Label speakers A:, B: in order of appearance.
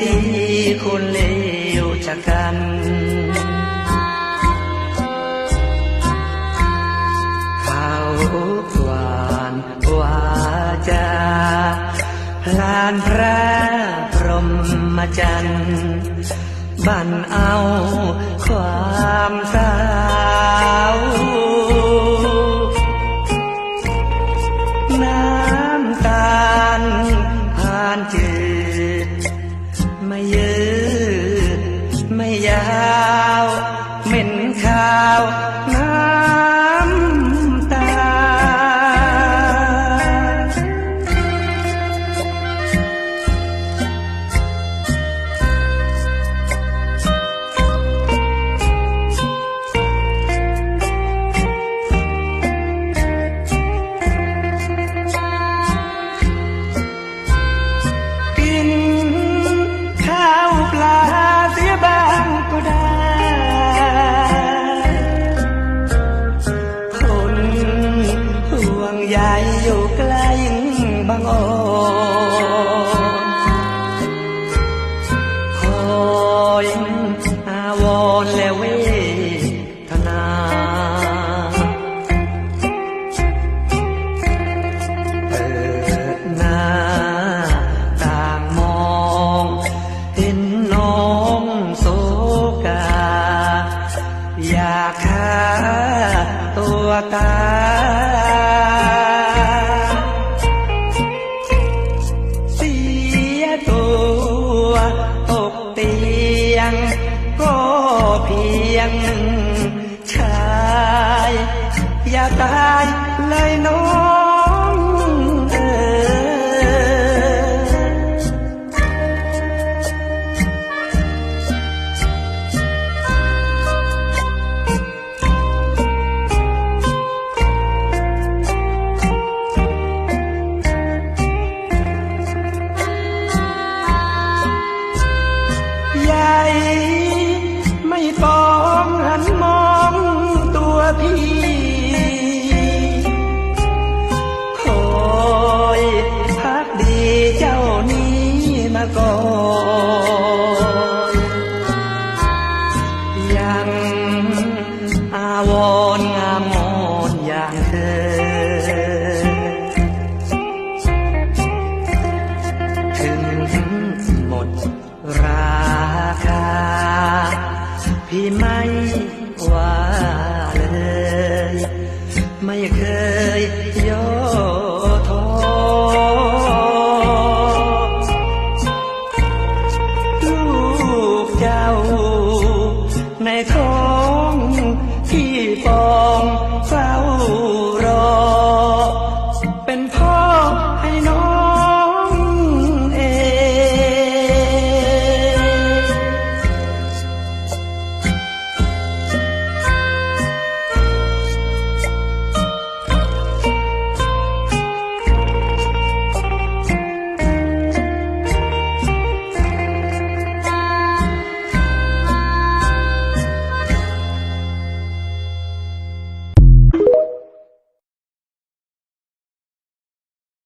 A: ที่คุณเลวชะกัน เขาหวานวาจาพลานพระพรหมจันทร์บันเอาความสาวางออนคอยอาวรและเวทนา เปิดหน้าต่างมอง เห็นน้องโศกา อยากฆ่าตัวตาย งหนึ่งชายอย่าตายเลยน้องเออใหญ่ไม่ต้อง องหันมองตัวพี่ คอยพักดีเจ้านี้มาก่อนยังอาวรณ์งามงอนอย่างเธอถึงหมดรา พี่ไม่ว่าเลย ไม่เคยย่อท้อลูกเจ้า ในท้องที่ปองฟ้า